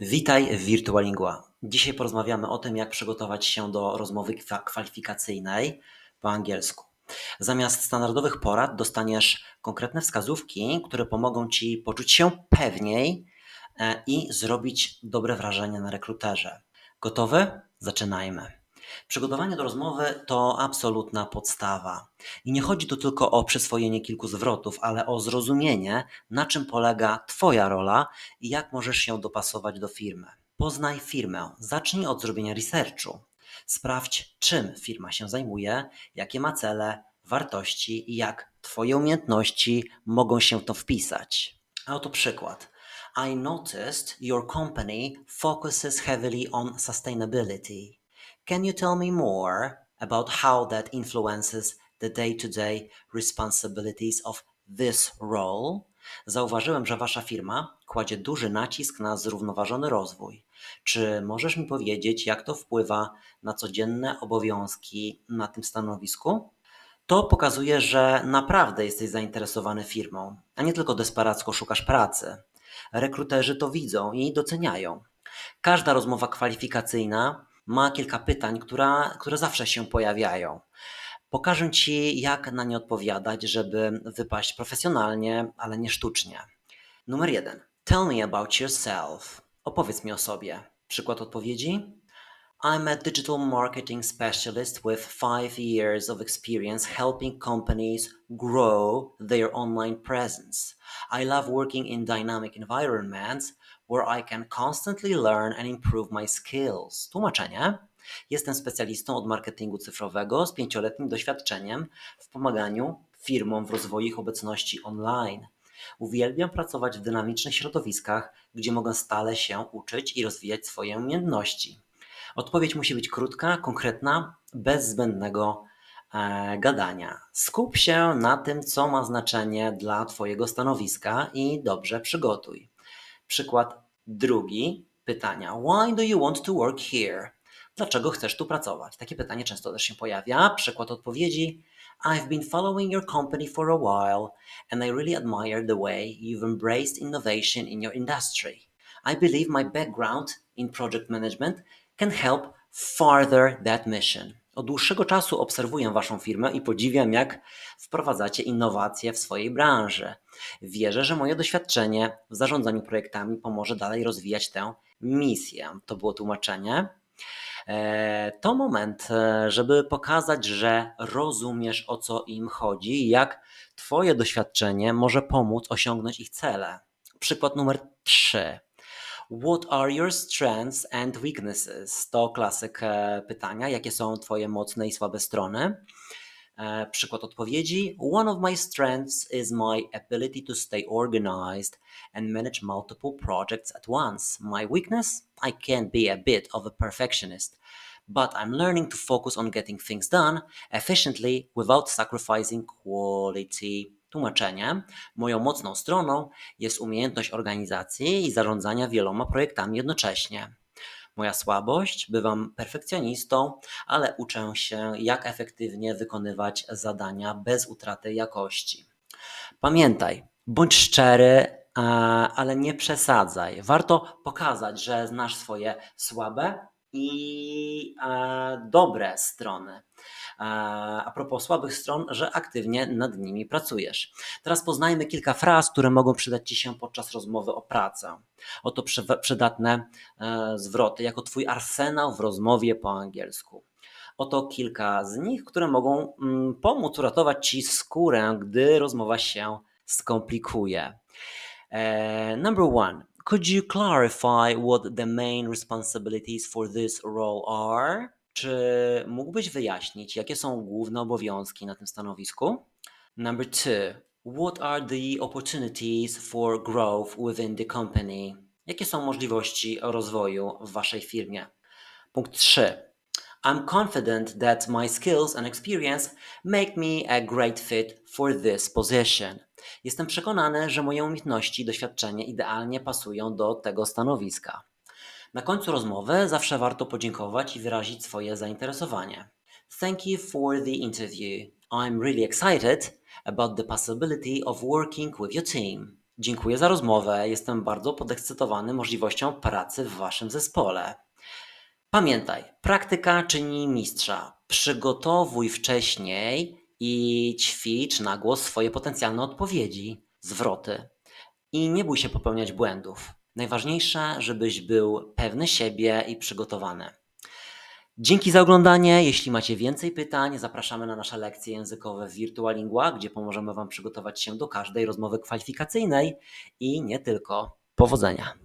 Witaj w Virtualingua. Dzisiaj porozmawiamy o tym, jak przygotować się do rozmowy kwa- kwalifikacyjnej po angielsku. Zamiast standardowych porad dostaniesz konkretne wskazówki, które pomogą Ci poczuć się pewniej e, i zrobić dobre wrażenie na rekruterze. Gotowy? Zaczynajmy. Przygotowanie do rozmowy to absolutna podstawa. I nie chodzi tu tylko o przyswojenie kilku zwrotów, ale o zrozumienie, na czym polega Twoja rola i jak możesz się dopasować do firmy. Poznaj firmę. Zacznij od zrobienia researchu. Sprawdź, czym firma się zajmuje, jakie ma cele, wartości i jak Twoje umiejętności mogą się w to wpisać. A oto przykład. I noticed your company focuses heavily on sustainability. Can you tell me more about how that influences the day to day responsibilities of this role? Zauważyłem, że Wasza firma kładzie duży nacisk na zrównoważony rozwój. Czy możesz mi powiedzieć, jak to wpływa na codzienne obowiązki na tym stanowisku? To pokazuje, że naprawdę jesteś zainteresowany firmą, a nie tylko desperacko szukasz pracy. Rekruterzy to widzą i doceniają. Każda rozmowa kwalifikacyjna ma kilka pytań, która, które zawsze się pojawiają. Pokażę Ci, jak na nie odpowiadać, żeby wypaść profesjonalnie, ale nie sztucznie. Numer jeden. Tell me about yourself. Opowiedz mi o sobie. Przykład odpowiedzi? I'm a digital marketing specialist with five years of experience helping companies grow their online presence. I love working in dynamic environments where I can constantly learn and improve my skills. Tłumaczenie. Jestem specjalistą od marketingu cyfrowego z pięcioletnim doświadczeniem w pomaganiu firmom w rozwoju ich obecności online. Uwielbiam pracować w dynamicznych środowiskach, gdzie mogę stale się uczyć i rozwijać swoje umiejętności. Odpowiedź musi być krótka, konkretna, bez zbędnego e, gadania. Skup się na tym, co ma znaczenie dla Twojego stanowiska i dobrze przygotuj. Przykład drugi pytania. Why do you want to work here? Dlaczego chcesz tu pracować? Takie pytanie często też się pojawia. Przykład odpowiedzi. I've been following your company for a while and I really admire the way you've embraced innovation in your industry. I believe my background in project management can help further that mission. Od dłuższego czasu obserwuję Waszą firmę i podziwiam, jak wprowadzacie innowacje w swojej branży. Wierzę, że moje doświadczenie w zarządzaniu projektami pomoże dalej rozwijać tę misję. To było tłumaczenie. E, To moment, e, żeby pokazać, że rozumiesz o co im chodzi jak Twoje doświadczenie może pomóc osiągnąć ich cele. Przykład numer 3. What are your strengths and weaknesses? To klasyk pytania. Jakie są Twoje mocne i słabe strony? Przykład odpowiedzi. One of my strengths is my ability to stay organized and manage multiple projects at once. My weakness? I can be a bit of a perfectionist, but I'm learning to focus on getting things done efficiently without sacrificing quality. Tłumaczenie. Moją mocną stroną jest umiejętność organizacji i zarządzania wieloma projektami jednocześnie. Moja słabość, bywam perfekcjonistą, ale uczę się, jak efektywnie wykonywać zadania bez utraty jakości. Pamiętaj, bądź szczery, ale nie przesadzaj. Warto pokazać, że znasz swoje słabe i e, dobre strony. E, A propos słabych stron, że aktywnie nad nimi pracujesz. Teraz poznajmy kilka fraz, które mogą przydać Ci się podczas rozmowy o pracę. Oto przy- przydatne e, zwroty, jako Twój arsenał w rozmowie po angielsku. Oto kilka z nich, które mogą mm, pomóc uratować Ci skórę, gdy rozmowa się skomplikuje. Number one, could you clarify what the main responsibilities for this role are? Czy mógłbyś wyjaśnić, jakie są główne obowiązki na tym stanowisku? Number two, what are the opportunities for growth within the company? Jakie są możliwości rozwoju w Waszej firmie? Punkt 3. I'm confident that my skills and experience make me a great fit for this position. Jestem przekonany, że moje umiejętności i doświadczenie idealnie pasują do tego stanowiska. Na końcu rozmowy zawsze warto podziękować i wyrazić swoje zainteresowanie. Thank you for the interview. I'm really excited about the possibility of working with your team. Dziękuję za rozmowę. Jestem bardzo podekscytowany możliwością pracy w Waszym zespole. Pamiętaj, praktyka czyni mistrza. Przygotowuj wcześniej i ćwicz na głos swoje potencjalne odpowiedzi, zwroty. I nie bój się popełniać błędów. Najważniejsze, żebyś był pewny siebie i przygotowany. Dzięki za oglądanie. Jeśli macie więcej pytań, zapraszamy na nasze lekcje językowe w Virtualingua, gdzie pomożemy Wam przygotować się do każdej rozmowy kwalifikacyjnej i nie tylko. Powodzenia!